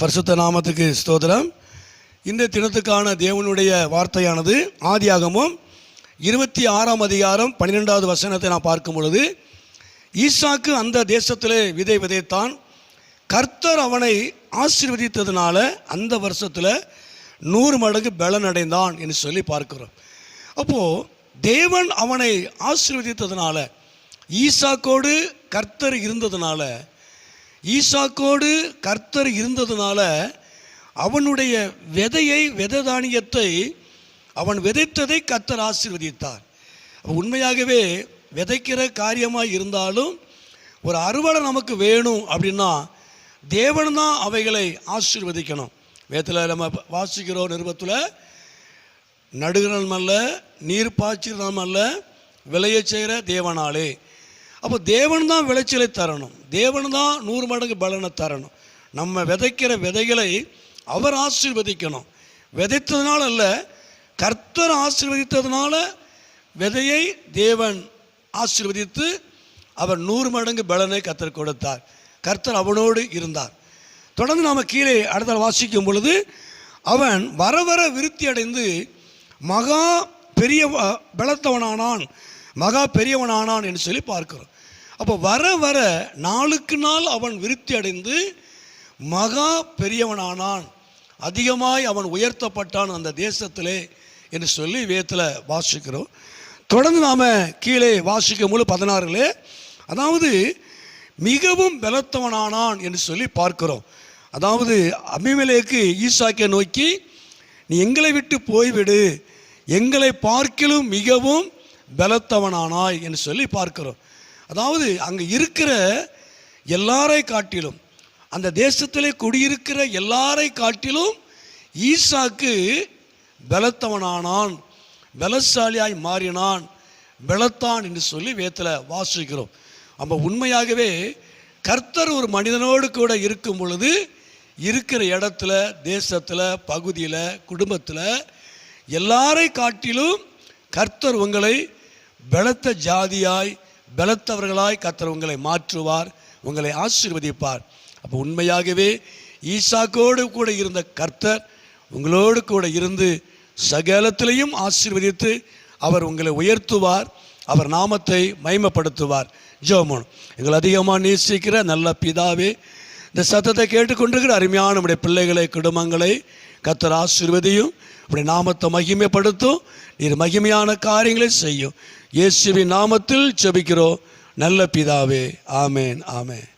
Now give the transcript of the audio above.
பரிசுத்த நாமத்துக்கு ஸ்தோத்திரம். இந்த தினத்துக்கான தேவனுடைய வார்த்தையானது ஆதியாகமும் இருபத்தி ஆறாம் அதிகாரம் பன்னிரெண்டாவது வசனத்தை நான் பார்க்கும் பொழுது ஈசாக்கு அந்த தேசத்திலே விதை விதைத்தான். கர்த்தர் அவனை ஆசீர்வதித்ததுனால அந்த வருஷத்தில் நூறு மடங்கு பலன் அடைந்தான் என்று சொல்லி பார்க்கிறோம். அப்போது தேவன் அவனை ஆசீர்வதித்ததுனால ஈசாக்கோடு கர்த்தர் இருந்ததுனால ஈசாக்கோடு கர்த்தர் இருந்ததுனால அவனுடைய விதையை வித தானியத்தை அவன் விதைத்ததை கர்த்தர் ஆசீர்வதித்தார். உண்மையாகவே விதைக்கிற காரியமாக இருந்தாலும் ஒரு அறுவடை நமக்கு வேணும் அப்படின்னா தேவன் தான் அவைகளை ஆசீர்வதிக்கணும். வேத்தில் நம்ம வாசிக்கிறோம் நிருபத்தில் நடுகிறன் அல்ல நீர் பாய்ச்சிறனம் அல்ல விளைய செய்கிற தேவனாலே. அப்போ தேவன் தான் விளைச்சலை தரணும். தேவன் தான் நூறு மடங்கு பலனை தரணும். நம்ம விதைக்கிற விதைகளை அவர் ஆசீர்வதிக்கணும். விதைத்ததுனால அல்ல கர்த்தர் ஆசீர்வதித்ததுனால விதையை தேவன் ஆசீர்வதித்து அவர் நூறு மடங்கு பலனை கத்தர் கொடுத்தார். கர்த்தர் அவனோடு இருந்தார். தொடர்ந்து நாம் கீழே அடுத்த வாசிக்கும் பொழுது அவன் வர வர விருத்தி அடைந்து மகா பெரிய பலத்தவனானான். மகா பெரியவனானான் என்று சொல்லி பார்க்கிறோம். அப்போ வர வர நாளுக்கு நாள் அவன் விருத்தி அடைந்து மகா பெரியவனானான். அதிகமாய் அவன் உயர்த்தப்பட்டான் அந்த தேசத்திலே என்று சொல்லி வேத்தில் வாசிக்கிறோம். தொடர்ந்து நாம் கீழே வாசிக்கும் போது பதினாறுலே அதாவது மிகவும் பலத்தவனானான் என்று சொல்லி பார்க்கிறோம். அதாவது அபிமலேக்கு ஈசாக்கை நோக்கி நீ எங்களை விட்டு போய்விடு. எங்களை பார்க்கிலும் மிகவும் பலத்தவனானாய் என்று சொல்லி பார்க்கிறோம். அதாவது அங்கே இருக்கிற எல்லாரை காட்டிலும் அந்த தேசத்திலே குடியிருக்கிற எல்லாரை காட்டிலும் ஈசாக்கு பலத்தவனானான் பலசாலியாய் மாறினான் பலத்தான் என்று சொல்லி வேத்தில் வாசிக்கிறோம். நம்ம உண்மையாகவே கர்த்தர் ஒரு மனிதனோடு கூட இருக்கும் பொழுது இருக்கிற இடத்துல தேசத்தில் பகுதியில் குடும்பத்தில் எல்லாரை காட்டிலும் கர்த்தர் உங்களை பலத்த ஜாதியாய் பலத்தவர்களாய் கர்த்தர் உங்களை மாற்றுவார் உங்களை ஆசீர்வதிப்பார். அப்போ உண்மையாகவே ஈசாக்கோடு கூட இருந்த கர்த்தர் உங்களோடு கூட இருந்து சகலத்திலையும் ஆசீர்வதித்து அவர் உங்களை உயர்த்துவார் அவர் நாமத்தை மைமப்படுத்துவார் ஜோமோன் எங்களை அதிகமாக நேசிக்கிற நல்ல பிதாவே இந்த சத்தத்தை கேட்டுக்கொண்டிருக்கிற அருமையான நம்முடைய பிள்ளைகளை குடும்பங்களை கத்தர் ஆசிர்வதியும் அப்படி நாமத்தை மகிமைப்படுத்தும் நீர் மகிமையான காரியங்களை செய்யும். இயேசுவின் நாமத்தில் செபிக்கிறோம் நல்ல பிதாவே. ஆமேன் ஆமேன்.